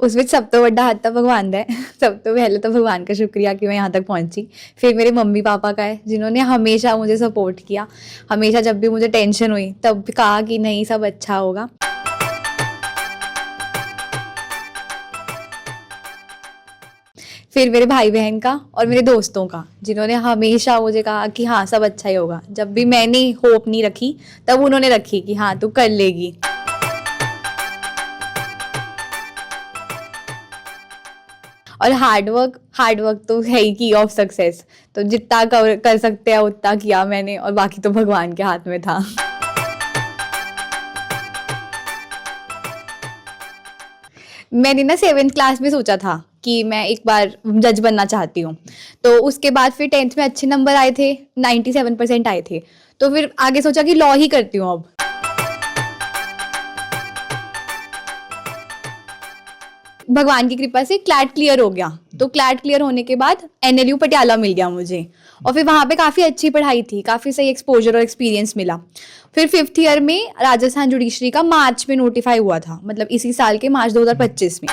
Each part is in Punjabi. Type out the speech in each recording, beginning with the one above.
ਉਸ ਵਿੱਚ ਸਭ ਤੋਂ ਵੱਡਾ ਹੱਥ ਤਾਂ ਭਗਵਾਨ ਦਾ है सब तो पहले तो भगवान का शुक्रिया कि मैं यहाँ तक पहुँची फिर मेरे मम्मी पापा का है जिन्होंने हमेशा मुझे सपोर्ट किया हमेशा जब भी मुझे टेंशन हुई तब भी कहा कि नहीं सब अच्छा होगा फिर मेरे भाई बहन का और मेरे दोस्तों का जिन्होंने हमेशा मुझे कहा कि हाँ सब अच्छा ही होगा जब भी मैंने होप नहीं रखी तब उन्होंने रखी कि हाँ तू कर लेगी और हार्डवर्क हार्डवर्क तो है ही की ऑफ़ सक्सेस तो जितना कर, कर सकते हैं उतना किया मैंने और बाकी तो भगवान के हाथ में था। मैंने ना सेवेंथ क्लास में सोचा था कि मैं एक बार जज बनना चाहती हूँ। तो उसके बाद फिर टेंथ में अच्छे नंबर आए थे 97 परसेंट आए थे। तो फिर आगे सोचा कि लॉ ही करती हूँ अब। भगवान की कृपा से क्लैट क्लियर हो गया तो क्लैट क्लियर होने के बाद एनएलयू पटियाला मिल गया मुझे और फिर वहाँ पे काफ़ी अच्छी पढ़ाई थी काफ़ी सही एक्सपोजर और एक्सपीरियंस मिला फिर फिफ्थ ईयर में राजस्थान जुडिशरी का मार्च में नोटिफाई हुआ था मतलब इसी साल के मार्च 2025 में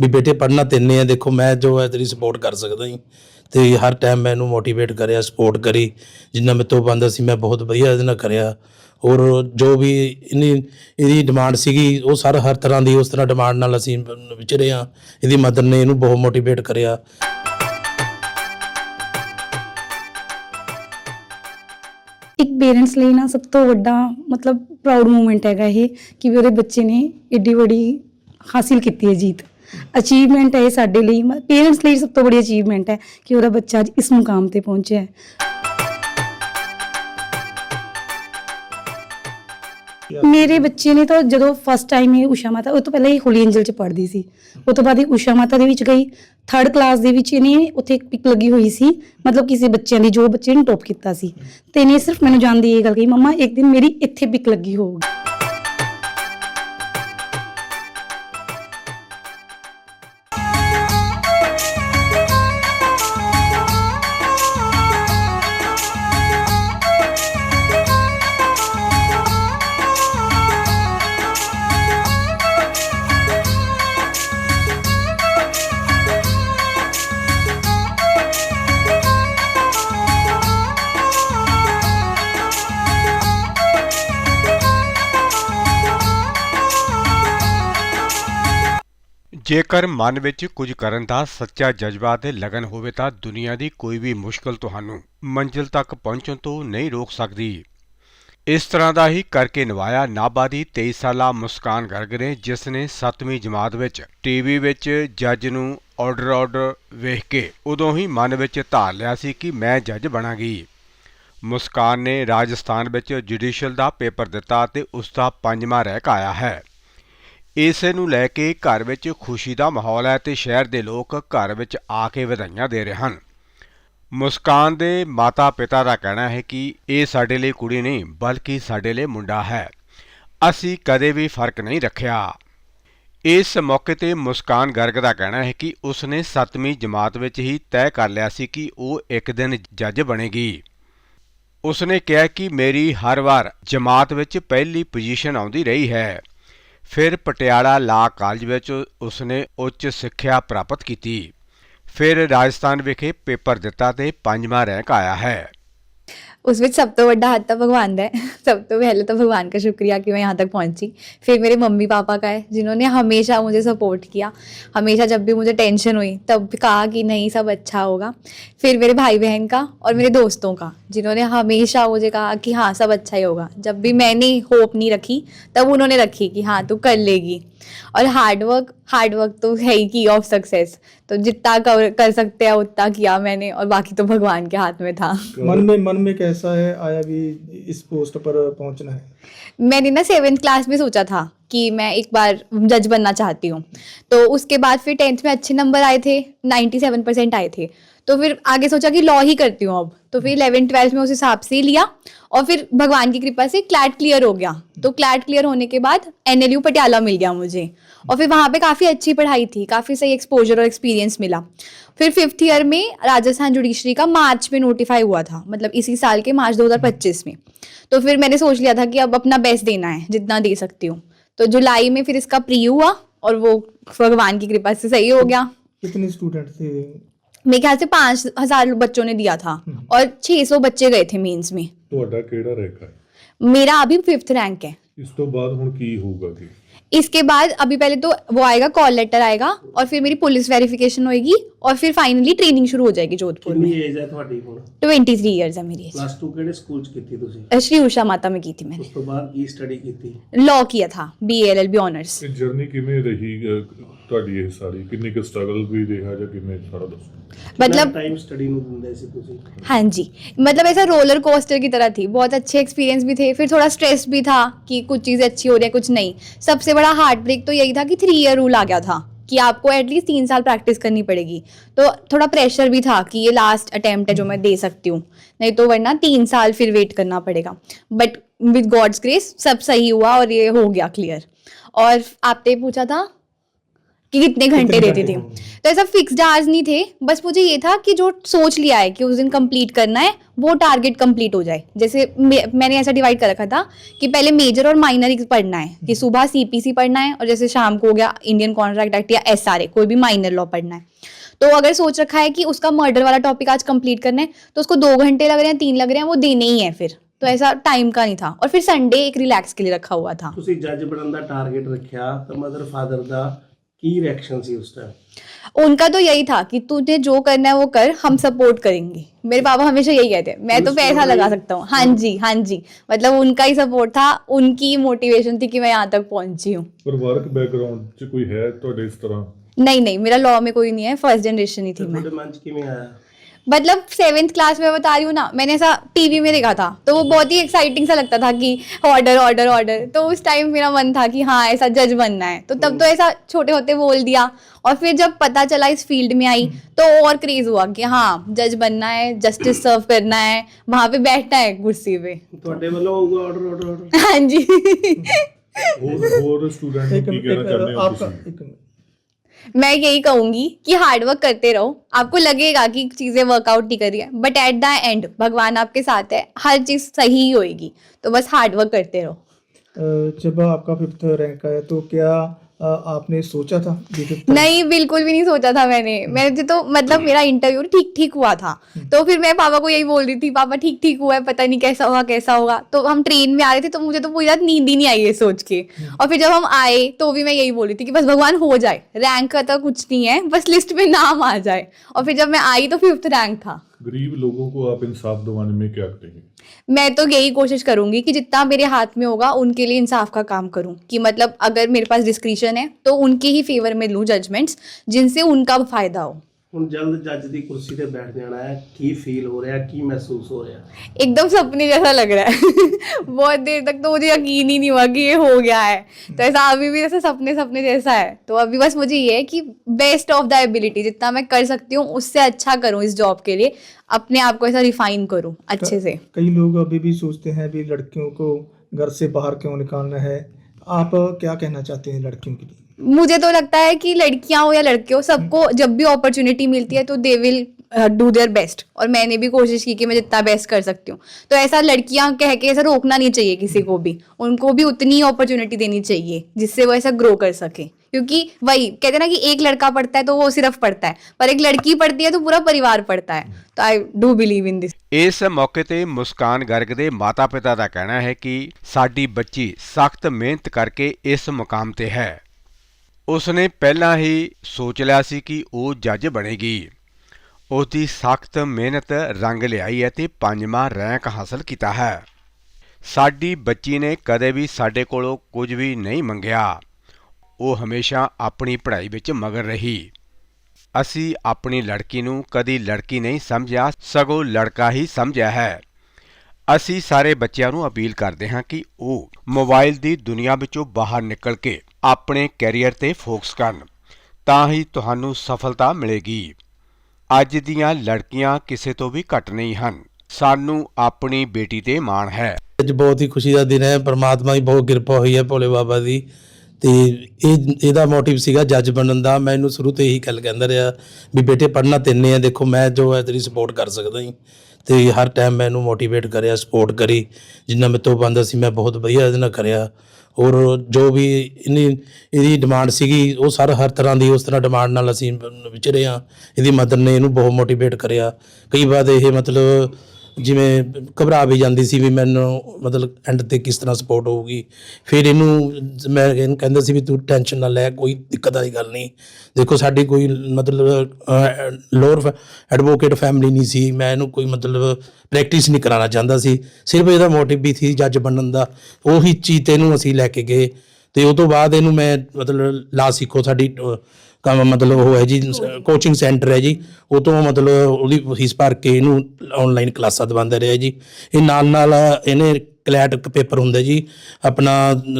ਵੀ ਬੇਟੇ ਪੜ੍ਹਨਾ ਤਿੰਨੇ ਆ ਦੇਖੋ ਮੈਂ ਜੋ ਹੈ ਤੇਰੀ ਸਪੋਰਟ ਕਰ ਸਕਦਾ ਹਾਂ ਤੇ ਹਰ ਟਾਈਮ ਮੈਨੂੰ ਮੋਟੀਵੇਟ ਕਰਿਆ ਸਪੋਰਟ ਕਰੀ ਜਿੰਨਾ ਮੇਰੇ ਤੋਂ ਬੰਦਾ ਸੀ ਮੈਂ ਬਹੁਤ ਵਧੀਆ ਇਹਦੇ ਨਾਲ ਕਰਿਆ ਔਰ ਜੋ ਵੀ ਇਹਨੀ ਇਹਦੀ ਡਿਮਾਂਡ ਸੀਗੀ, ਉਹ ਸਰ ਹਰ ਤਰ੍ਹਾਂ ਦੀ ਉਸ ਤਰ੍ਹਾਂ ਡਿਮਾਂਡ ਨਾਲ ਅਸੀਂ ਵਿਚਰੇ ਆ ਇਹਦੀ ਮਦਦ ਨੇ ਇਹਨੂੰ ਬਹੁਤ ਮੋਟੀਵੇਟ ਕਰਿਆ। ਇੱਕ ਪੇਰੈਂਟਸ ਲਈ ਨਾ ਸਭ ਤੋਂ ਵੱਡਾ ਮਤਲਬ ਪ੍ਰਾਊਡ ਮੂਮੈਂਟ ਹੈਗਾ ਇਹ ਕਿ ਵੀ ਉਹਦੇ ਬੱਚੇ ਨੇ ਏਡੀ ਵੱਡੀ ਹਾਸਿਲ ਕੀਤੀ ਹੈ ਜੀਤ। ਅਚੀਵਮੈਂਟ ਹੈ ਇਹ ਸਾਡੇ ਲਈ ਪੇਰੈਂਟਸ ਲਈ ਸਭ ਤੋਂ ਵੱਡੀ ਅਚੀਵਮੈਂਟ ਹੈ ਕਿ ਉਹਦਾ ਬੱਚਾ ਅੱਜ ਇਸ ਮੁਕਾਮ ਤੇ ਪਹੁੰਚਿਆ ਹੈ। ਮੇਰੇ ਬੱਚੇ ਨੇ ਤਾਂ ਜਦੋਂ ਫਸਟ ਟਾਈਮ ਇਹ ਊਸ਼ਾ ਮਾਤਾ ਉਹ ਤੋਂ ਪਹਿਲਾਂ ਹੀ ਹੋਲੀ ਐਂਜਲ ਚ ਪੜ੍ਹਦੀ ਸੀ। ਉਹ ਤੋਂ ਬਾਅਦ ਇਹ ਊਸ਼ਾ ਮਾਤਾ ਦੇ ਵਿੱਚ ਗਈ। ਥਰਡ ਕਲਾਸ ਦੇ ਵਿੱਚ ਇਹਨੇ ਉੱਥੇ ਇੱਕ ਪਿਕ ਲੱਗੀ ਹੋਈ ਸੀ। ਮਤਲਬ ਕਿਸੇ ਬੱਚਿਆਂ ਦੀ ਜੋ ਬੱਚੇ ਨੇ ਟੌਪ ਕੀਤਾ ਸੀ। ਤੇ ਇਹਨੇ ਸਿਰਫ ਮੈਨੂੰ ਜਾਣਦੀ ਇਹ ਗੱਲ ਕਹੀ ਮੰਮਾ ਇੱਕ ਦਿਨ ਮੇਰੀ ਇੱਥੇ ਪਿਕ ਲੱਗੀ ਹੋਊਗੀ। ਜੇਕਰ ਮਨ ਵਿੱਚ ਕੁਝ ਕਰਨ ਦਾ ਸੱਚਾ ਜਜ਼ਬਾ ਤੇ ਲਗਨ ਹੋਵੇ ਤਾਂ ਦੁਨੀਆ ਦੀ ਕੋਈ ਵੀ ਮੁਸ਼ਕਲ ਤੁਹਾਨੂੰ ਮੰਜ਼ਿਲ ਤੱਕ ਪਹੁੰਚਣ ਤੋਂ ਨਹੀਂ ਰੋਕ ਸਕਦੀ। ਇਸ ਤਰ੍ਹਾਂ ਦਾ ਹੀ ਕਰਕੇ ਨਿਭਾਇਆ ਨਾਭਾ ਦੀ 23 ਸਾਲਾ ਮੁਸਕਾਨ ਗਰਗ ਨੇ ਜਿਸ ਨੇ 7ਵੀਂ ਜਮਾਤ ਵਿੱਚ ਟੀਵੀ ਵਿੱਚ ਜੱਜ ਨੂੰ ਆਰਡਰ ਆਰਡਰ ਵੇਖ ਕੇ ਉਦੋਂ ਹੀ ਮਨ ਵਿੱਚ ਧਾਰ ਲਿਆ ਸੀ ਕਿ ਮੈਂ ਜੱਜ ਬਣਾਂਗੀ। ਮੁਸਕਾਨ ਨੇ ਰਾਜਸਥਾਨ ਵਿੱਚ ਜੁਡੀਸ਼ੀਅਲ ਦਾ ਪੇਪਰ ਦਿੱਤਾ ਤੇ ਉਸ ਦਾ ਪੰਜਵਾਂ ਰੈਂਕ ਆਇਆ ਹੈ। ਇਸੇ ਨੂੰ ਲੈ ਕੇ ਘਰ ਵਿੱਚ ਖੁਸ਼ੀ ਦਾ ਮਾਹੌਲ ਹੈ ਤੇ ਸ਼ਹਿਰ ਦੇ ਲੋਕ ਘਰ ਵਿੱਚ ਆ ਕੇ ਵਧਾਈਆਂ ਦੇ ਰਹੇ ਹਨ। ਮੁਸਕਾਨ ਦੇ ਮਾਤਾ-ਪਿਤਾ ਦਾ ਕਹਿਣਾ ਹੈ ਕਿ ਇਹ ਸਾਡੇ ਲਈ ਕੁੜੀ ਨਹੀਂ, ਬਲਕਿ ਸਾਡੇ ਲਈ ਮੁੰਡਾ ਹੈ। ਅਸੀਂ ਕਦੇ ਵੀ ਫ਼ਰਕ ਨਹੀਂ ਰੱਖਿਆ। ਇਸ ਮੌਕੇ ਤੇ ਮੁਸਕਾਨ ਗਰਗ ਦਾ ਕਹਿਣਾ ਹੈ ਕਿ ਉਸਨੇ 7ਵੀਂ ਜਮਾਤ ਵਿੱਚ ਹੀ ਤੈਅ ਕਰ ਲਿਆ ਸੀ ਕਿ ਉਹ ਇੱਕ ਦਿਨ ਜੱਜ ਬਣੇਗੀ। ਉਸਨੇ ਕਿਹਾ ਕਿ ਮੇਰੀ ਹਰ ਵਾਰ ਜਮਾਤ ਵਿੱਚ ਪਹਿਲੀ ਪੋਜੀਸ਼ਨ ਆਉਂਦੀ ਰਹੀ ਹੈ। ਫਿਰ ਪਟਿਆਲਾ ਲਾ ਕਾਲਜ ਵਿੱਚ ਉਸਨੇ ਉੱਚ ਸਿੱਖਿਆ ਪ੍ਰਾਪਤ ਕੀਤੀ। ਫਿਰ ਰਾਜਸਥਾਨ ਵਿਖੇ ਪੇਪਰ ਦਿੱਤਾ ਤੇ ਪੰਜਵਾਂ ਰੈਂਕ ਆਇਆ ਹੈ। उस विच सब तो ਵੱਡਾ हाथ तो भगवान है। सब तो पहले तो भगवान का शुक्रिया कि मैं यहाँ तक पहुँची। फिर मेरे मम्मी पापा का है जिन्होंने हमेशा मुझे सपोर्ट किया। हमेशा जब भी मुझे टेंशन हुई तब कहा कि नहीं सब अच्छा होगा। फिर मेरे भाई बहन का और मेरे दोस्तों का जिन्होंने हमेशा मुझे कहा कि हाँ सब अच्छा ही होगा। जब भी मैंने होप नहीं रखी तब उन्होंने रखी कि हाँ तू कर लेगी। और हार्डवर्क हार्डवर्क तो है ही की ऑफ़ सक्सेस तो जितना कर, सकते हैं उतना किया मैंने और बाकी तो भगवान के हाथ में था। मन में मन में कह है, आया भी इस पोस्ट पर पहुँचना है? मैंने ना सेवेंथ क्लास में सोचा था कि मैं एक बार जज बनना चाहती हूँ। तो उसके बाद फिर टेंथ में अच्छे नंबर आए थे 97 परसेंट आए थे। तो फिर आगे सोचा कि लॉ ही करती हूँ अब। तो फिर इलेवन ट्वेल्थ में उस हिसाब से ही लिया और फिर भगवान की कृपा से क्लैट क्लियर हो गया। तो क्लैट क्लियर होने के बाद एनएलयू पटियाला मिल गया मुझे और फिर वहाँ पे काफ़ी अच्छी पढ़ाई थी काफ़ी सही एक्सपोजर और एक्सपीरियंस मिला। फिर फिफ्थ ईयर में राजस्थान जुडिशरी का मार्च में नोटिफाई हुआ था मतलब इसी साल के मार्च 2025 में। तो फिर मैंने सोच लिया था कि अब अपना बेस्ट देना है जितना दे सकती हूँ। तो जुलाई में फिर इसका प्री हुआ और वो भगवान की कृपा से सही हो गया। कितने स्टूडेंट थे? मेरे ख्याल से पाँच हजार बच्चों ने दिया था और छह सौ बच्चे गए थे मेंस में ਤੁਹਾਡਾ ਕਿਹੜਾ ਰੈਂਕ ਹੈ मेरा अभी फिफ्थ रैंक है ਇਸ ਤੋਂ ਬਾਅਦ ਹੁਣ ਕੀ ਹੋਊਗਾ ਕੀ इसके बाद अभी पहले तो वो आएगा कॉल लेटर आएगा और फिर मेरी पुलिस वेरिफिकेशन होएगी और फिर फाइनली ट्रेनिंग शुरू हो जाएगी जोधपुर ਕਿੰਨੀ में ਏਜ ਹੈ ਤੁਹਾਡੀ ਹੁਣ ट्वेंटी थ्री ईयर्स है मेरी ਪਲੱਸ 2 ਕਿਹੜੇ ਸਕੂਲ ਚ ਕੀਤੀ ਤੁਸੀਂ age। श्री उषा माता में की थी मैंने ਉਸ ਤੋਂ ਬਾਅਦ ਕੀ ਸਟੱਡੀ ਕੀਤੀ लॉ किया था B L L B honours ਇਹ ਜਰਨੀ ਕਿਵੇਂ ਰਹੀ ਅਹ, ਤੁਹਾਡੀ ਇਹ ਸਾਰੀ ਕਿੰਨੀ ਕੁ ਸਟਰਗਲ ਵੀ ਰਿਹਾ ਜਾਂ ਕਿਵੇਂ ਸਾਰਾ ਦੱਸੋ मतलब ਟਾਈਮ ਸਟੱਡੀ ਨੂੰ ਦਿੰਦੇ ਸੀ ਤੁਸੀਂ हाँ जी मतलब ऐसा रोलर कोस्टर की तरह थी बहुत अच्छे एक्सपीरियंस भी थे फिर थोड़ा स्ट्रेस भी था कि कुछ चीज़ें अच्छी हो रही है कुछ नहीं सबसे बड़ा हार्ट ब्रेक तो यही था कि थ्री ईयर रूल आ गया था कि आपको एटलीस्ट तीन साल प्रैक्टिस करनी पड़ेगी तो थोड़ा प्रेशर भी था कि ये लास्ट अटेम्प्ट है जो मैं दे सकती हूँ नहीं तो वरना तीन साल फिर वेट करना पड़ेगा बट विद गॉड्स ग्रेस सब सही हुआ और ये हो गया क्लियर और आपने पूछा था कि कितने घंटे कितने देती घंटे? थी तो ऐसा फिक्स्ड आवर्स नहीं थे बस मुझे ये था कि जो सोच लिया है कि उस दिन कंप्लीट करना है वो टारगेट कंप्लीट हो जाए जैसे मे- मैंने ऐसा डिवाइड कर रखा था कि पहले मेजर और माइनर पढ़ना है कि सुबह सीपीसी पढ़ना है और जैसे शाम को हो गया इंडियन कॉन्ट्रैक्ट एक्ट या एस कोई भी माइनर लॉ पढ़ना है तो अगर सोच रखा है कि उसका मर्डर वाला टॉपिक आज कंप्लीट करना है तो उसको दो घंटे लग रहे हैं तीन लग रहे हैं वो देने ही है फिर तो ऐसा टाइम का नहीं था और फिर संडे एक रिलैक्स के लिए रखा हुआ था ਤੁਸੀਂ ਜੱਜ ਬਣਨ ਦਾ ਟਾਰਗੇਟ ਰੱਖਿਆ ਤਾਂ ਮਦਰ ਫਾਦਰ ਦਾ ਕੀ ਰਿਐਕਸ਼ਨ ਸੀ ਉਸ ਟਾਈਮ उनका तो यही था कि तुझे जो करना है वो कर हम सपोर्ट करेंगे मेरे पापा हमेशा यही कहते हैं मैं तो उसमें पैसा भाई- लगा सकता हूँ हाँ जी हाँ जी मतलब उनका ही सपोर्ट था उनकी मोटिवेशन थी कि मैं यहाँ तक पहुंची हूँ ਪਰਿਵਾਰਕ ਬੈਕਗ੍ਰਾਉਂਡ 'ਚ ਕੋਈ ਹੈ ਤੁਹਾਡੇ ਇਸ ਤਰ੍ਹਾਂ नहीं नहीं मेरा लॉ में कोई नहीं है फर्स्ट जनरेशन ही थी मैं मतलब सेवेंथ क्लास में बता रही हूँ ना मैंने ऐसा टीवी में देखा था। तो वो बहुत ही एक्साइटिंग सा लगता था कि ऑर्डर ऑर्डर ऑर्डर तो उस टाइम मेरा मन था कि हाँ ऐसा जज बनना है। तो तब तो ऐसा छोटे होते बोल दिया। और फिर जब पता चला इस फ़ील्ड में आई तो और क्रेज हुआ कि हाँ जज बनना है जस्टिस सर्व करना है वहाँ पे बैठना है कुर्सी पे। हाँ जी। और स्टूडेंट मैं यही कहूँगी कि हार्डवर्क करते रहो। आपको लगेगा कि चीज़ें वर्कआउट नहीं कर रही है बट एट द एंड भगवान आपके साथ है, हर चीज़ सही होएगी। तो बस हार्डवर्क करते रहो। जब आपका फिफ्थ रैंक आया तो क्या आपने सोचा था? नहीं बिल्कुल भी नहीं सोचा था मैंने। मैंने तो मतलब मेरा इंटरव्यू ठीक ठीक हुआ था। तो फिर मैं पापा को यही बोल रही थी पापा ठीक ठीक हुआ है पता नहीं कैसा होगा कैसा होगा। तो हम ट्रेन में आ रहे थे तो मुझे तो पूरी रात नींद ही नहीं आई है सोच के। और फिर जब हम आए तो भी मैं यही बोल रही थी कि बस भगवान हो जाए। रैंक का तो कुछ नहीं है बस लिस्ट में नाम आ जाए। और फिर जब मैं आई तो फिफ्थ रैंक था। गरीब लोगों को आप इंसाफ दवाने में क्या करेंगे? मैं तो यही कोशिश करूँगी कि जितना मेरे हाथ में होगा, उनके लिए इंसाफ का काम करूँ। कि मतलब अगर मेरे पास डिस्क्रिप्शन है तो उनके ही फेवर में लूँ जजमेंट्स जिनसे उनका फ़ायदा हो। ਹੁਣ जल्द जज ਦੀ ਕੁਰਸੀ ਤੇ ਬੈਠ ਜਾਣਾ ਹੈ ਕੀ ਫੀਲ ਹੋ ਰਿਹਾ ਕੀ ਮਹਿਸੂਸ ਹੋ ਰਿਹਾ एकदम सपने जैसा लग रहा है बहुत देर तक तो मुझे यकीन ही नहीं हुआ कि ये हो गया है तो ऐसा अभी भी जैसे सपने सपने जैसा है तो अभी बस मुझे ये है कि बेस्ट ऑफ द एबिलिटी जितना मैं कर सकती हूँ उससे अच्छा करूँ इस जॉब के लिए अपने आप को ऐसा रिफाइन करूँ अच्छे से कई लोग अभी भी सोचते हैं अभी लड़कियों को घर से बाहर क्यों निकालना है आप क्या कहना चाहते हैं लड़कियों के लिए मुझे तो लगता है कि लड़कियां हो या लड़के हो सबको जब भी अपॉर्चुनिटी मिलती है तो they will do their best और मैंने भी कोशिश की कि मैं जितना बेस्ट कर सकती हूँ तो ऐसा लड़कियां कह के ऐसा रोकना नहीं चाहिए किसी को भी उनको भी उतनी ही अपॉर्चुनिटी देनी चाहिए जिससे वो ऐसा ग्रो कर सके क्योंकि वही कहते हैं ना कि एक लड़का पढ़ता है तो वो सिर्फ पढ़ता है पर एक लड़की पढ़ती है तो पूरा परिवार पढ़ता है तो I do believe in this ਇਸ ਮੌਕੇ ਤੇ ਮੁਸਕਾਨ ਗਰਗ ਦੇ ਮਾਤਾ-ਪਿਤਾ ਦਾ ਕਹਿਣਾ ਹੈ ਕਿ ਸਾਡੀ ਬੱਚੀ ਸਖਤ ਮਿਹਨਤ ਕਰਕੇ ਇਸ ਮੁਕਾਮ ਤੇ ਹੈ ਉਸ ਨੇ ਪਹਿਲਾਂ ਹੀ ਸੋਚ ਲਿਆ ਸੀ ਕਿ ਉਹ ਜੱਜ ਬਣੇਗੀ। ਉਸ ਦੀ ਸਖਤ ਮਿਹਨਤ ਰੰਗ ਲਿਆਈ ਹੈ ਤੇ ਪੰਜਵਾਂ ਰੈਂਕ ਹਾਸਲ ਕੀਤਾ ਹੈ। ਸਾਡੀ ਬੱਚੀ ਨੇ ਕਦੇ ਵੀ ਸਾਡੇ ਕੋਲੋਂ ਕੁਝ ਵੀ ਨਹੀਂ ਮੰਗਿਆ। ਉਹ ਹਮੇਸ਼ਾ ਆਪਣੀ ਪੜ੍ਹਾਈ ਵਿੱਚ ਮਗਨ ਰਹੀ। ਅਸੀਂ ਆਪਣੀ ਲੜਕੀ ਨੂੰ ਕਦੀ ਲੜਕੀ ਨਹੀਂ ਸਮਝਿਆ, ਸਗੋਂ ਲੜਕਾ ਹੀ ਸਮਝਿਆ ਹੈ। ਅਸੀਂ ਸਾਰੇ ਬੱਚਿਆਂ ਨੂੰ ਅਪੀਲ ਕਰਦੇ ਹਾਂ ਕਿ ਉਹ ਮੋਬਾਈਲ ਦੀ ਦੁਨੀਆ ਵਿੱਚੋਂ ਬਾਹਰ ਨਿਕਲ ਕੇ ਆਪਣੇ ਕੈਰੀਅਰ ਤੇ ਫੋਕਸ ਕਰਨ, ਤਾਂ ਹੀ ਤੁਹਾਨੂੰ ਸਫਲਤਾ ਮਿਲੇਗੀ। ਅੱਜ ਦੀਆਂ ਲੜਕੀਆਂ ਕਿਸੇ ਤੋਂ ਵੀ ਘੱਟ ਨਹੀਂ ਹਨ। ਸਾਨੂੰ ਆਪਣੀ ਬੇਟੀ ਤੇ ਮਾਣ ਹੈ। ਅੱਜ ਬਹੁਤ ਹੀ ਖੁਸ਼ੀ ਦਾ ਦਿਨ ਹੈ। ਪਰਮਾਤਮਾ ਦੀ ਬਹੁਤ ਕਿਰਪਾ ਹੋਈ ਹੈ ਭੋਲੇ ਬਾਬਾ ਦੀ। ਤੇ ਇਹ, ਇਹਦਾ ਮੋਟਿਵ ਸੀਗਾ ਜੱਜ ਬਣਨ ਦਾ। ਮੈਂ ਇਹਨੂੰ ਸ਼ੁਰੂ ਤੋਂ ਇਹੀ ਗੱਲ ਕਹਿੰਦਾ ਰਿਹਾ ਵੀ ਬੇਟੇ, ਪੜ੍ਹਨਾ ਤੈਨੇ ਆ ਦੇਖੋ, ਮੈਂ ਜੋ ਹੈ ਤੇਰੀ ਸਪੋਰਟ ਕਰ ਸਕਦਾ ਹਾਂ ਤੇ ਹਰ ਟਾਈਮ ਮੈਂ ਇਹਨੂੰ ਮੋਟੀਵੇਟ ਕਰਿਆ ਸਪੋਰਟ ਕਰੀ। ਜਿੰਨਾ ਮੇਰੇ ਤੋਂ ਬੰਦਾ ਸੀ, ਮੈਂ ਬਹੁਤ ਵਧੀਆ ਇਹਦੇ ਨਾਲ ਕਰਿਆ। ਔਰ ਜੋ ਵੀ ਇਹਨੀ ਇਹਦੀ ਡਿਮਾਂਡ ਸੀਗੀ, ਉਹ ਸਰ ਹਰ ਤਰ੍ਹਾਂ ਦੀ ਉਸ ਤਰ੍ਹਾਂ ਡਿਮਾਂਡ ਨਾਲ ਅਸੀਂ ਵਿਚਰੇ ਹਾਂ। ਇਹਦੀ ਮਦਰ ਨੇ ਇਹਨੂੰ ਬਹੁਤ ਮੋਟੀਵੇਟ ਕਰਿਆ। ਕਈ ਵਾਰ ਇਹ ਮਤਲਬ ਜਿਵੇਂ ਘਬਰਾ ਵੀ ਜਾਂਦੀ ਸੀ ਵੀ ਮੈਨੂੰ ਮਤਲਬ ਐਂਡ ਤੇ ਕਿਸ ਤਰ੍ਹਾਂ ਸਪੋਰਟ ਹੋਊਗੀ। ਫਿਰ ਇਹਨੂੰ ਮੈਂ ਇਹਨੂੰ ਕਹਿੰਦਾ ਸੀ ਵੀ ਤੂੰ ਟੈਨਸ਼ਨ ਨਾ ਲੈ, ਕੋਈ ਦਿੱਕਤ ਵਾਲੀ ਗੱਲ ਨਹੀਂ। ਦੇਖੋ ਸਾਡੀ ਕੋਈ ਮਤਲਬ ਲੋਅਰ ਐਡਵੋਕੇਟ ਫੈਮਿਲੀ ਨਹੀਂ ਸੀ। ਮੈਂ ਇਹਨੂੰ ਕੋਈ ਮਤਲਬ ਪ੍ਰੈਕਟਿਸ ਨਹੀਂ ਕਰਾਉਣਾ ਚਾਹੁੰਦਾ ਸੀ। ਸਿਰਫ ਇਹਦਾ ਮੋਟਿਵ ਵੀ ਸੀ ਜੱਜ ਬਣਨ ਦਾ। ਉਹੀ ਚੀਜ਼ ਤੇ ਇਹਨੂੰ ਅਸੀਂ ਲੈ ਕੇ ਗਏ। ਤੇ ਉਹ ਤੋਂ ਬਾਅਦ ਇਹਨੂੰ ਮੈਂ ਮਤਲਬ ਲਾ ਸਿੱਖੋ ਸਾਡੀ ਕੰਮ ਮਤਲਬ ਉਹ ਹੈ ਜੀ ਕੋਚਿੰਗ ਸੈਂਟਰ ਹੈ ਜੀ। ਉਹ ਤੋਂ ਮਤਲਬ ਉਹਦੀ ਫੀਸ ਭਰ ਕੇ ਇਹਨੂੰ ਆਨਲਾਈਨ ਕਲਾਸਾਂ ਦਵਾਉਂਦਾ ਰਿਹਾ ਜੀ। ਇਹ ਨਾਲ ਨਾਲ ਇਹਨੇ ਕਲੈਟ ਪੇਪਰ ਹੁੰਦਾ ਜੀ, ਆਪਣਾ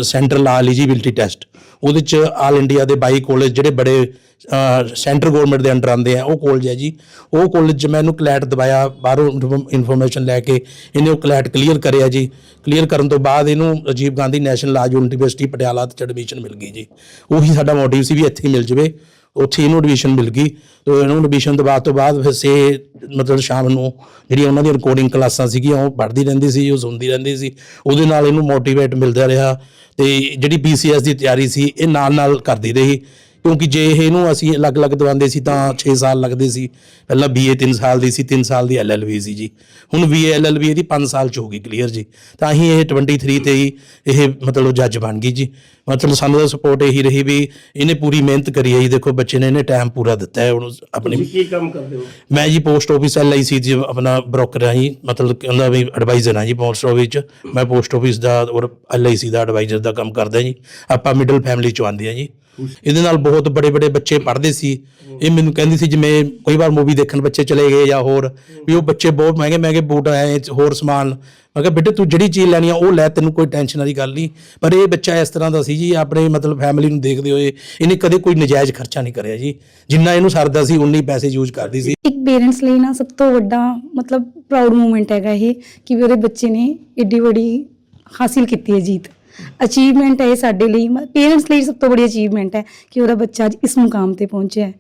ਸੈਂਟਰਲ ਐਲੀਜੀਬਿਲਟੀ ਟੈਸਟ। ਉਹਦੇ ਚ ਆਲ ਇੰਡੀਆ ਦੇ 22 ਕਾਲਜ ਜਿਹੜੇ ਬੜੇ ਸੈਂਟਰ ਗਵਰਨਮੈਂਟ ਦੇ ਅੰਡਰ ਆਉਂਦੇ ਆ, ਉਹ ਕਾਲਜ ਹੈ ਜੀ। ਉਹ ਕਾਲਜ 'ਚ ਮੈਂ ਇਹਨੂੰ ਕਲੈਟ ਦਵਾਇਆ, ਬਾਹਰੋਂ ਇਨਫੋਰਮੇਸ਼ਨ ਲੈ ਕੇ ਇਹਨੇ ਉਹ ਕਲੈਟ ਕਲੀਅਰ ਕਰਿਆ ਜੀ। ਕਲੀਅਰ ਕਰਨ ਤੋਂ ਬਾਅਦ ਇਹਨੂੰ Rajiv Gandhi national law university Patiala ਚ ਐਡਮਿਸ਼ਨ ਮਿਲ ਗਈ ਜੀ। ਉਹੀ ਸਾਡਾ ਮੋਟਿਵ ਸੀ ਵੀ ਇੱਥੇ ਹੀ ਮਿਲ ਜਵੇ। ਉੱਥੇ ਇਹਨੂੰ ਐਡਮਿਸ਼ਨ ਮਿਲ ਗਈ। ਤੇ ਇਹਨੂੰ ਐਡਮਿਸ਼ਨ ਦਵਾ ਤੋਂ ਬਾਅਦ ਫਿਰ ਸੇ ਮਤਲਬ ਸ਼ਾਮ ਨੂੰ ਜਿਹੜੀ ਉਹਨਾਂ ਦੀ ਰਿਕਾਰਡਿੰਗ ਕਲਾਸਾਂ ਸੀਗੀਆਂ, ਉਹ ਪੜ੍ਹਦੀ ਰਹਿੰਦੀ ਸੀ, ਉਹ ਸੁਣਦੀ ਰਹਿੰਦੀ ਸੀ। ਉਹਦੇ ਨਾਲ ਇਹਨੂੰ ਮੋਟੀਵੇਟ ਮਿਲਦਾ ਰਿਹਾ ਤੇ ਜਿਹੜੀ BCS ਦੀ ਤਿਆਰੀ ਸੀ, ਇਹ ਨਾਲ ਨਾਲ ਕਰਦੀ ਰਹੀ। ਕਿਉਂਕਿ ਜੇ ਇਹ ਇਹਨੂੰ ਅਸੀਂ ਅਲੱਗ-ਅਲੱਗ ਦਵਾਉਂਦੇ ਸੀ ਤਾਂ 6 ਸਾਲ ਲੱਗਦੇ ਸੀ। ਪਹਿਲਾਂ BA 3 ਸਾਲ ਦੀ ਸੀ 3 ਸਾਲ ਦੀ LLB ਸੀ ਜੀ। ਹੁਣ BA LLB ਇਹਦੀ 5 ਸਾਲ ਚ ਹੋ ਗਈ ਕਲੀਅਰ ਜੀ। ਤਾਂ ਹੀ ਇਹ 23 ਤੇ ਹੀ ਇਹ ਮਤਲਬ ਜੱਜ ਬਣ ਗਈ ਜੀ। ਮਤਲਬ ਸਾਨੂੰ ਦਾ ਸਪੋਰਟ ਇਹੀ ਰਹੀ ਵੀ ਇਹਨੇ ਪੂਰੀ ਮਿਹਨਤ ਕਰੀ ਹੈ ਜੀ। ਦੇਖੋ ਬੱਚੇ ਨੇ ਇਹਨੇ ਟਾਈਮ ਪੂਰਾ ਦਿੱਤਾ ਹੈ ਉਹਨੂੰ ਆਪਣੀ ਕੀ ਕੰਮ ਕਰਦੇ ਹੋ? ਮੈਂ ਜੀ ਪੋਸਟ ਆਫਿਸ ਐਲਆਈਸੀ ਜੀ ਆਪਣਾ ਬ੍ਰੋਕਰ ਹਾਂ ਜੀ। ਮਤਲਬ ਕਿ ਉਹਦਾ ਵੀ ਐਡਵਾਈਜ਼ਰ ਹਾਂ ਜੀ ਪੋਸਟ ਆਫਿਸ ਚ। ਮੈਂ ਪੋਸਟ ਆਫਿਸ ਦਾ ਔਰ ਐਲਆਈਸੀ ਦਾ ਐਡਵਾਈਜ਼ਰ ਦਾ ਕੰਮ ਕਰਦਾ ਜੀ। ਆਪਾਂ ਮਿਡਲ ਫੈਮਿਲੀ ਚੋਂ ਆਉਂਦੇ ਹਾਂ ਜੀ। ਇਹਦੇ ਨਾਲ ਬਹੁਤ ਬੜੇ ਬੜੇ ਬੱਚੇ ਪੜ੍ਹਦੇ ਸੀ। ਇਹ ਮੈਨੂੰ ਕਹਿੰਦੀ ਸੀ ਜਿਵੇਂ ਕਈ ਵਾਰ ਮੂਵੀ ਦੇਖਣ ਬੱਚੇ ਚਲੇ ਗਏ ਜਾਂ ਹੋਰ, ਵੀ ਉਹ ਬੱਚੇ ਬਹੁਤ ਮਹਿੰਗੇ ਮਹਿੰਗੇ ਬੂਟ ਆਏ ਹੋਰ ਸਮਾਨ। ਮੈਂ ਕਿਹਾ, ਬੇਟੇ, ਤੂੰ ਜਿਹੜੀ ਚੀਜ਼ ਲੈਣੀ ਆ, ਉਹ ਲੈ, ਤੈਨੂੰ ਕੋਈ ਟੈਨਸ਼ਨ ਵਾਲੀ ਗੱਲ ਨਹੀਂ। ਪਰ ਇਹ ਬੱਚਾ ਇਸ ਤਰ੍ਹਾਂ ਦਾ ਸੀ ਜੀ, ਆਪਣੇ ਮਤਲਬ ਫੈਮਿਲੀ ਨੂੰ ਦੇਖਦੇ ਹੋਏ ਇਹਨੇ ਕਦੇ ਕੋਈ ਨਜਾਇਜ਼ ਖਰਚਾ ਨਹੀਂ ਕਰਿਆ ਜੀ। ਜਿੰਨਾ ਇਹਨੂੰ ਸਰਦਾ ਸੀ, ਉਨੀ ਪੈਸੇ ਯੂਜ਼ ਕਰਦੀ ਸੀ। ਇੱਕ ਪੇਰੈਂਟਸ ਲਈ ਨਾ ਸਭ ਤੋਂ ਵੱਡਾ ਮਤਲਬ ਪ੍ਰਾਊਡ ਮੂਮੈਂਟ ਹੈਗਾ ਇਹ, ਕਿ ਵੀ ਉਹਦੇ ਬੱਚੇ ਨੇ ਏਡੀ ਵੱਡੀ ਹਾਸਿਲ ਕੀਤੀ ਹੈ ਜੀਤ। ਅਚੀਵਮੈਂਟ ਹੈ ਇਹ ਸਾਡੇ ਲਈ ਪੇਰੈਂਟਸ ਲਈ ਸਭ ਤੋਂ ਵੱਡੀ ਅਚੀਵਮੈਂਟ ਹੈ ਕਿ ਉਹਦਾ ਬੱਚਾ ਅੱਜ ਇਸ ਮੁਕਾਮ ਤੇ ਪਹੁੰਚਿਆ ਹੈ।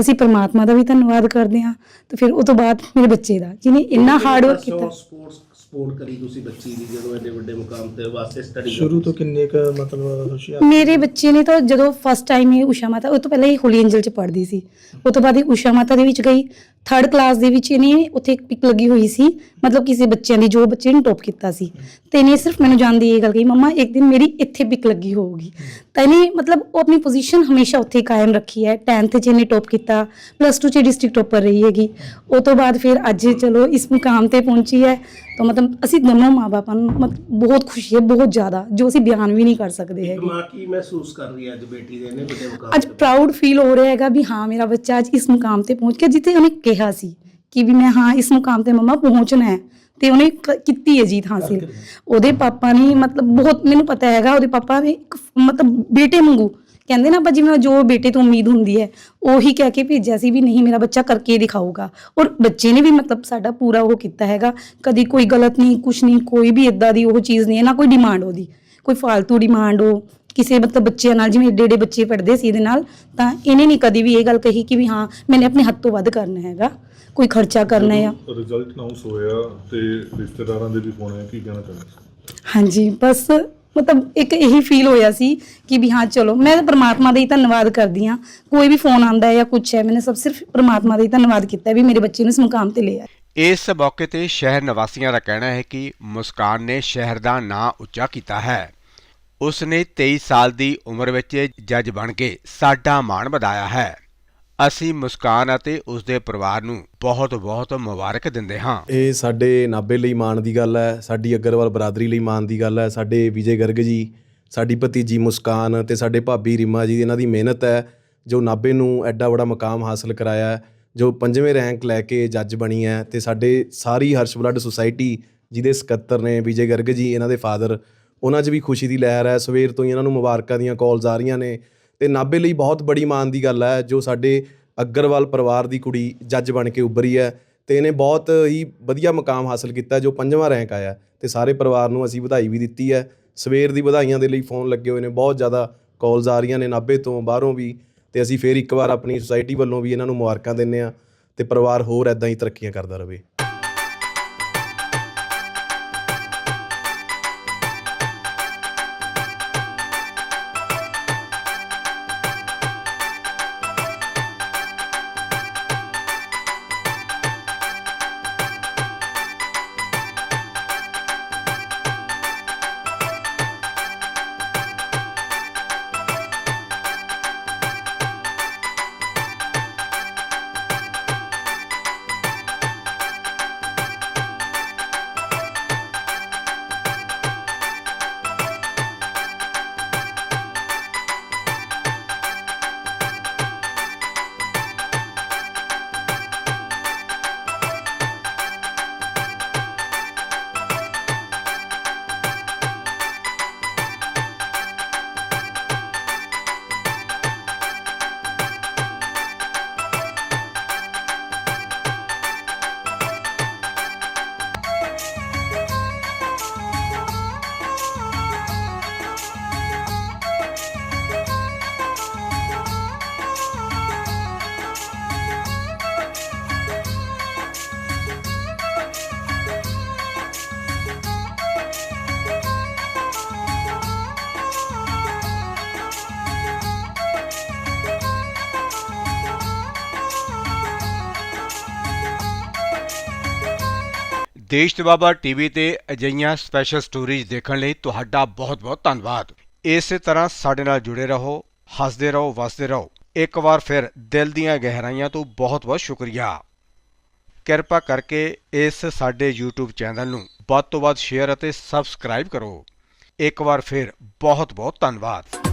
ਅਸੀਂ ਪਰਮਾਤਮਾ ਦਾ ਵੀ ਧੰਨਵਾਦ ਕਰਦੇ ਹਾਂ ਤੇ ਫਿਰ ਉਹ ਤੋਂ ਬਾਅਦ ਮੇਰੇ ਬੱਚੇ ਦਾ ਜਿਹਨੇ ਇੰਨਾ ਹਾਰਡ ਵਰਕ ਕੀਤਾ। ਸਪੋਰਟਸ ਸਪੋਰਟ ਕਰੀ ਤੁਸੀਂ ਬੱਚੀ ਦੀ ਜਦੋਂ ਐਡੇ ਵੱਡੇ ਮੁਕਾਮ ਤੇ ਵਾਸਤੇ ਸਟੱਡੀ ਸ਼ੁਰੂ ਤੋਂ ਕਿੰਨੇ ਕ ਮਤਲਬ ਹੁਸ਼ਿਆਰ ਮੇਰੇ ਬੱਚੇ ਨੇ ਤਾਂ ਜਦੋਂ ਫਸਟ ਟਾਈਮ ਇਹ ਉਸ਼ਾ ਮਾਤਾ ਉਹ ਤੋਂ ਪਹਿਲਾਂ ਹੀ ਹੋਲੀ ਐਂਜਲ ਚ ਪੜ੍ਹਦੀ ਸੀ। ਉਹ ਤੋਂ ਬਾਅਦ ਇਹ ਉਸ਼ਾ ਮਾਤਾ ਦੇ ਵਿੱਚ ਗਈ। ਥਰਡ ਕਲਾਸ ਦੇ ਵਿੱਚ ਇਹਨੇ ਉੱਥੇ ਇੱਕ ਪਿਕ ਲੱਗੀ ਹੋਈ ਸੀ। ਮਤਲਬ ਕਿਸੇ ਬੱਚਿਆਂ ਦੀ ਜੋ ਬੱਚੇ ਨੇ ਟੌਪ ਕੀਤਾ ਸੀ। ਤੇ ਇਹਨੇ ਸਿਰਫ ਮੈਨੂੰ ਜਾਣਦੀ ਇਹ ਗੱਲ ਕਹੀ ਮੰਮਾ ਇੱਕ ਦਿਨ ਮੇਰੀ ਇੱਥੇ ਪਿਕ ਲੱਗੀ ਹੋਊਗੀ। ਤਾਂ ਇਹਨੇ ਮਤਲਬ ਉਹ ਆਪਣੀ ਪੋਜੀਸ਼ਨ ਹਮੇਸ਼ਾ ਉੱਥੇ ਹੀ ਕਾਇਮ ਰੱਖੀ ਹੈ। 10th ਚ ਇਹਨੇ ਟੌਪ ਕੀਤਾ। ਪਲੱਸ 2 ਚ ਡਿਸਟ੍ਰਿਕਟ ਟੌਪਰ ਰਹੀ ਹੈਗੀ। ਉਹ ਤੋਂ ਬਾਅਦ ਫਿਰ ਅੱਜ ਚਲੋ ਇਸ ਮੁਕਾਮ ਤੇ ਪਹੁੰਚੀ ਹੈ। ਤਾਂ ਮਤਲਬ ਅਸੀਂ ਦੋਨੋਂ ਮਾਪਿਆਂ ਨੂੰ ਮਤਲਬ ਬਹੁਤ ਖੁਸ਼ੀ ਹੈ ਬਹੁਤ ਜ਼ਿਆਦਾ ਜੋ ਅਸੀਂ ਬਿਆਨ ਵੀ ਨਹੀਂ ਕਰ ਸਕਦੇ ਹੈਗੇ। ਮਾਂ ਕੀ ਮਹਿਸੂਸ ਕਰ ਰਹੀ ਹੈ ਅੱਜ ਬੇਟੀ ਦੇ ਇੰਨੇ ਵੱਡੇ ਮੁਕਾਮ ਅੱਜ ਪ੍ਰਾਊਡ ਫੀਲ ਹੋ ਰਿਹਾ ਹੈਗਾ ਵੀ ਹਾਂ ਮੇਰਾ ਬੱਚਾ ਅੱਜ ਇਸ ਮੁਕਾਮ ਤੇ ਪਹੁੰਚ ਗਿਆ ਜਿੱਥੇ ਉਹਨੇ ਕਿਹਾ ਸੀ ਕਿ ਵੀ ਮੈਂ ਹਾਂ ਇਸ ਮੁਕਾਮ ਤੇ ਮਮਾ ਪਹੁੰਚਣਾ ਹੈ। ਤੇ ਉਹਨੇ ਕ- ਕੀਤੀ ਹੈ ਜੀਤ ਹਾਸਿਲ। ਉਹਦੇ ਪਾਪਾ ਨੇ ਮਤਲਬ ਬਹੁਤ ਮੈਨੂੰ ਪਤਾ ਹੈਗਾ ਉਹਦੇ ਪਾਪਾ ਨੇ ਇੱਕ ਮਤਲਬ ਬੇਟੇ ਵਾਂਗੂ ਕਹਿੰਦੇ ਨਾ ਆਪਾਂ ਜਿਵੇਂ ਜੋ ਬੇਟੇ ਤੋਂ ਉਮੀਦ ਹੁੰਦੀ ਹੈ ਉਹੀ ਕਹਿ ਕੇ ਭੇਜਿਆ ਸੀ ਵੀ ਨਹੀਂ ਮੇਰਾ ਬੱਚਾ ਕਰਕੇ ਦਿਖਾਊਗਾ। ਔਰ ਬੱਚੇ ਨੇ ਵੀ ਮਤਲਬ ਸਾਡਾ ਪੂਰਾ ਉਹ ਕੀਤਾ ਹੈਗਾ। ਕਦੀ ਕੋਈ ਗਲਤ ਨਹੀਂ ਕੁਛ ਨਹੀਂ ਕੋਈ ਵੀ ਇਦਾਂ ਦੀ ਉਹ ਚੀਜ਼ ਨਹੀਂ ਹੈ ਨਾ ਕੋਈ ਡਿਮਾਂਡ ਉਹਦੀ। ਕੋਈ ਫालतू ਡਿਮਾਂਡ ਹੋ ਕਿਸੇ ਮਤਲਬ ਬੱਚਿਆਂ ਨਾਲ ਜਿਵੇਂ ਏਡੇ ਏਡੇ ਬੱਚੇ ਪੜ੍ਹਦੇ ਸੀ ਇਹਦੇ ਨਾਲ ਤਾਂ ਇਹਨੇ ਨਹੀਂ ਕਦੀ ਵੀ ਇਹ ਗੱਲ ਕਹੀ ਕਿ ਵੀ ਹਾਂ ਮੈਨੇ ਆਪਣੇ ਹੱਥ ਤੋਂ ਵੱਧ ਕਰਨਾ ਹੈਗਾ। ਕੋਈ ਖਰਚਾ ਕਰਨਾ ਹੈ ਰਿਜ਼ਲਟ ਅਨਾਉਂਸ ਹੋਇਆ ਤੇ ਰਿਸ਼ਤੇਦਾਰਾਂ ਦੇ ਵੀ ਫੋਨ ਕੀ ਕਹਿਣਾ ਚਾਹੁੰਦੇ ਹਾਂਜੀ ਬਸ ਮਤਲਬ ਇੱਕ ਇਹੀ ਫੀਲ ਹੋਇਆ ਸੀ ਕਿ ਵੀ ਹਾਂ, ਚਲੋ, ਮੈਂ ਪ੍ਰਮਾਤਮਾ ਦਾ ਹੀ ਧੰਨਵਾਦ ਕਰਦੀ ਹਾਂ। ਕੋਈ ਵੀ ਫੋਨ ਆਂਦਾ ਹੈ ਜਾਂ ਕੁਛ ਹੈ, ਮੈਨੇ ਸਭ ਸਿਰਫ ਪ੍ਰਮਾਤਮਾ ਦਾ ਹੀ ਧੰਨਵਾਦ ਕੀਤਾ ਵੀ ਮੇਰੇ ਬੱਚੇ ਨੂੰ ਇਸ ਮੁਕਾਮ ਤੇ ਲਿਆ ਇਸ ਮੌਕੇ ਤੇ ਸ਼ਹਿਰ ਨਿਵਾਸੀਆਂ ਦਾ ਕਹਿਣਾ ਹੈ ਕਿ ਮੁਸਕਾਨ ਨੇ ਸ਼ਹਿਰ ਦਾ ਨਾਂ ਉੱਚਾ ਕੀਤਾ ਹੈ। ਉਸ ਨੇ 23 ਸਾਲ ਦੀ ਉਮਰ ਵਿੱਚ ਜੱਜ ਬਣ ਕੇ ਸਾਡਾ ਮਾਣ ਵਧਾਇਆ ਹੈ। ਅਸੀਂ ਮੁਸਕਾਨ ਅਤੇ ਉਸ ਦੇ ਪਰਿਵਾਰ ਨੂੰ ਬਹੁਤ-ਬਹੁਤ ਮੁਬਾਰਕ ਦਿੰਦੇ ਹਾਂ। ਇਹ ਸਾਡੇ ਨਾਬੇ ਲਈ ਮਾਣ ਦੀ ਗੱਲ ਹੈ, ਸਾਡੀ ਅਗਰਵਾਲ ਬਰਾਦਰੀ ਲਈ ਮਾਣ ਦੀ ਗੱਲ ਹੈ, ਸਾਡੇ ਵਿਜੇ ਗਰਗ ਜੀ, ਸਾਡੀ ਭਤੀਜੀ ਮੁਸਕਾਨ ਤੇ ਸਾਡੇ ਭਾਬੀ ਰੀਮਾ ਜੀ, ਇਹਨਾਂ ਦੀ ਮਿਹਨਤ ਹੈ, ਜੋ ਨਾਬੇ ਨੂੰ ਐਡਾ ਬੜਾ ਮਕਾਮ ਹਾਸਲ ਕਰਾਇਆ ਹੈ, ਜੋ ਪੰਜਵੇਂ ਰੈਂਕ ਲੈ ਕੇ ਜੱਜ ਬਣੀ ਹੈ ਤੇ ਸਾਡੇ ਸਾਰੀ ਹਰਸ਼ ਬਲੱਡ ਸੁਸਾਇਟੀ ਜਿਹਦੇ ਸਕੱਤਰ ਨੇ ਵਿਜੇ ਗਰਗ ਜੀ, ਇਹਨਾਂ ਦੇ ਫਾਦਰ, ਉਹਨਾਂ 'ਚ ਵੀ ਖੁਸ਼ੀ ਦੀ ਲਹਿਰ ਹੈ, ਸਵੇਰ ਤੋਂ ਹੀ ਇਹਨਾਂ ਨੂੰ ਮੁਬਾਰਕਾਂ ਦੀਆਂ ਕਾਲਸ ਆ ਰਹੀਆਂ ਨੇ। ਤੇ ਨਾਬੇ ਲਈ ਬਹੁਤ ਬੜੀ ਮਾਣ ਦੀ ਗੱਲ ਹੈ, ਜੋ ਸਾਡੇ ਅੱਗਰਵਾਲ ਪਰਿਵਾਰ ਦੀ ਕੁੜੀ ਜੱਜ ਬਣ ਕੇ ਉੱਭਰੀ ਹੈ ਤੇ ਇਹਨੇ ਬਹੁਤ ਹੀ ਵਧੀਆ ਮੁਕਾਮ ਹਾਸਲ ਕੀਤਾ, ਜੋ ਪੰਜਵਾਂ ਰੈਂਕ ਆਇਆ ਤੇ ਸਾਰੇ ਪਰਿਵਾਰ ਨੂੰ ਅਸੀਂ ਵਧਾਈ ਵੀ ਦਿੱਤੀ ਹੈ। ਸਵੇਰ ਦੀ ਵਧਾਈਆਂ ਦੇ ਲਈ ਫੋਨ ਲੱਗੇ ਹੋਏ ਨੇ, ਬਹੁਤ ਜ਼ਿਆਦਾ ਕਾਲਸ ਆ ਰਹੀਆਂ ਨੇ ਨਾਭੇ ਤੋਂ ਬਾਹਰੋਂ ਵੀ ਤੇ ਅਸੀਂ ਫੇਰ ਇੱਕ ਵਾਰ ਆਪਣੀ ਸੁਸਾਇਟੀ ਵੱਲੋਂ ਵੀ ਇਹਨਾਂ ਨੂੰ ਮੁਬਾਰਕਾਂ ਦਿੰਨੇ ਆ ਤੇ ਪਰਿਵਾਰ ਹੋਰ ਐਦਾਂ ਹੀ ਤਰੱਕੀਆਂ ਕਰਦਾ ਰਹੇ। ਦੇਸ਼ ਬਾਬਾ ਟੀਵੀ ਤੇ ਅਜਿਹੀਆਂ ਸਪੈਸ਼ਲ ਸਟੋਰੀਜ਼ ਦੇਖਣ ਲਈ ਤੁਹਾਡਾ ਬਹੁਤ-ਬਹੁਤ ਧੰਨਵਾਦ। ਇਸੇ ਤਰ੍ਹਾਂ ਸਾਡੇ ਨਾਲ ਜੁੜੇ ਰਹੋ, ਹੱਸਦੇ ਰਹੋ, ਵਸਦੇ ਰਹੋ। ਇੱਕ ਵਾਰ ਫਿਰ ਦਿਲ ਦੀਆਂ ਗਹਿਰਾਈਆਂ ਤੋਂ ਬਹੁਤ-ਬਹੁਤ ਸ਼ੁਕਰੀਆ। ਕਿਰਪਾ ਕਰਕੇ ਇਸ ਸਾਡੇ YouTube ਚੈਨਲ ਨੂੰ ਵੱਧ ਤੋਂ ਵੱਧ ਸ਼ੇਅਰ ਅਤੇ ਸਬਸਕ੍ਰਾਈਬ ਕਰੋ। ਇੱਕ ਵਾਰ ਫਿਰ ਬਹੁਤ-ਬਹੁਤ ਧੰਨਵਾਦ।